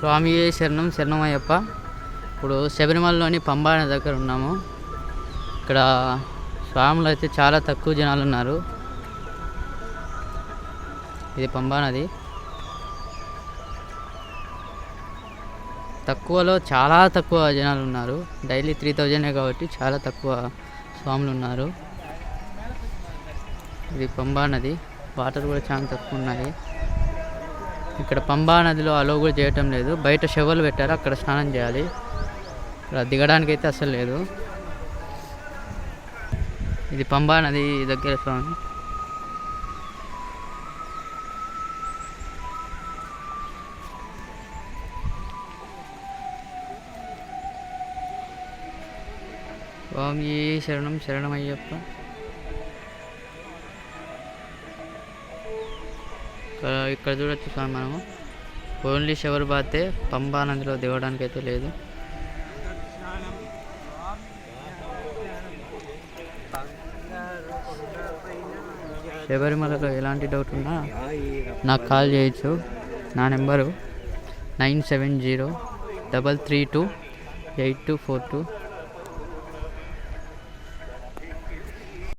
స్వామి శరణం శరణమయ్యప్ప. ఇప్పుడు శబరిమలలోని పంబా నది దగ్గర ఉన్నాము. ఇక్కడ స్వాములు అయితే చాలా తక్కువ జనాలు ఉన్నారు. ఇది పంబా నది తక్కువలో చాలా తక్కువ జనాలు ఉన్నారు. డైలీ త్రీ థౌజండే కాబట్టి చాలా తక్కువ స్వాములు ఉన్నారు. ఇది పంబా నది వాటర్ కూడా చాలా తక్కువ ఉన్నాయి. ఇక్కడ పంబా నదిలో అలో కూడా చేయటం లేదు. బయట షవలు పెట్టారు అక్కడ స్నానం చేయాలి. ఇక్కడ దిగడానికి అయితే అసలు లేదు. ఇది పంబా నది దగ్గర స్వామి. స్వామి శరణం శరణమయ్యప్ప. ఇక్కడ ఇక్కడ చూడొచ్చు స్వామి మనము. ఓన్లీ షవర్ బాతే పంబా నదిలో దిగడానికి అయితే లేదు శబరిమలలో ఎలాంటి డౌట్ ఉన్నా నాకు కాల్ చేయొచ్చు. నా number nine seven zero double three two eight two four two.